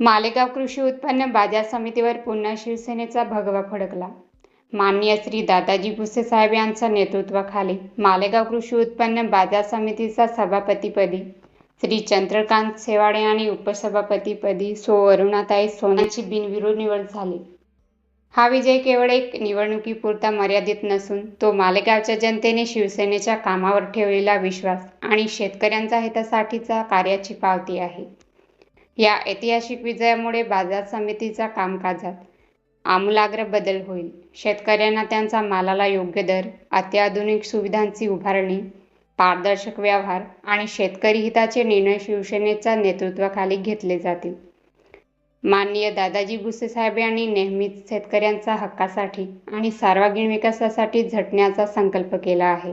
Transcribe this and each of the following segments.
मालेगाव कृषी उत्पन्न बाजार समितीवर पुन्हा शिवसेनेचा भगवा फडकला. माननीय श्री दादाजी भुसे साहेब यांच्या नेतृत्वाखाली मालेगाव कृषी उत्पन्न बाजार समितीचा सभापतीपदी श्री चंद्रकांत सेवाडे आणि उपसभापतीपदी सो अरुणाताई सोनाची बिनविरोध निवड झाली. हा विजय केवळ एक निवडणुकीपुरता मर्यादित नसून तो मालेगावच्या जनतेने शिवसेनेच्या कामावर ठेवलेला विश्वास आणि शेतकऱ्यांच्या हितासाठीचा कार्याची पावती आहे. या ऐतिहासिक विजयामुळे बाजार समितीचा कामकाजात आमूलाग्र बदल होईल. शेतकऱ्यांना त्यांचा मालाला योग्य दर अत्याधुनिक सुविधांची उभारणी पारदर्शक व्यवहार आणि शेतकरी हिताचे निर्णय शिवसेनेच्या नेतृत्वाखाली घेतले जातील. माननीय दादाजी भुसे साहेब यांनी नेहमीच शेतकऱ्यांच्या हक्कासाठी आणि सार्वजनिक विकासासाठी झटण्याचा संकल्प केला आहे.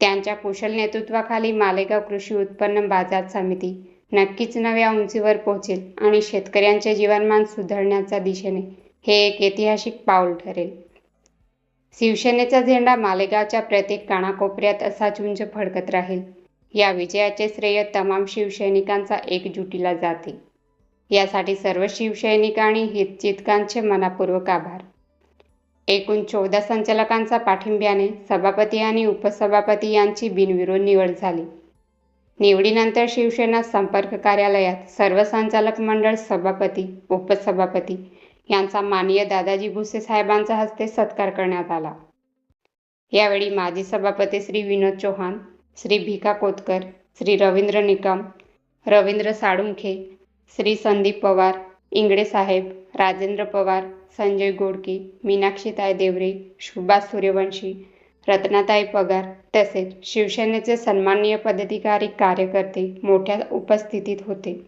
त्यांच्या कुशल नेतृत्वाखाली मालेगाव कृषी उत्पन्न बाजार समिती नक्कीच नव्या उंचीवर पोहोचेल आणि शेतकऱ्यांचे जीवनमान सुधारण्याच्या दिशेने हे एक ऐतिहासिक पाऊल ठरेल. शिवसेनेचा झेंडा मालेगावच्या प्रत्येक कानाकोपऱ्यात असा चुंज फडकत राहील. या विजयाचे श्रेय तमाम शिवसैनिकांचा एकजुटीला जाते. यासाठी सर्व शिवसैनिक आणि हितचितकांचे मनापूर्वक आभार. एकूण चौदा संचालकांचा पाठिंब्याने सभापती आणि उपसभापती यांची बिनविरोध निवड झाली. निवडीनंतर शिवसेना संपर्क कार्यालयात सर्व संचालक मंडळ सभापती उपसभापती यांचा माननीय दादाजी भुसे साहेबांच्या हस्ते सत्कार करण्यात आला. यावेळी माजी सभापती श्री विनोद चौहान श्री भिका कोतकर श्री रवींद्र निकम रवींद्र साळुंखे श्री संदीप पवार इंगडे साहेब राजेंद्र पवार संजय गोडके मीनाक्षी देवरे सुभाष सूर्यवंशी रत्नाताई पगार तसेच शिवसेनेचे सन्माननीय पदाधिकारी कार्यकर्ते मोठ्या उपस्थितीत होते.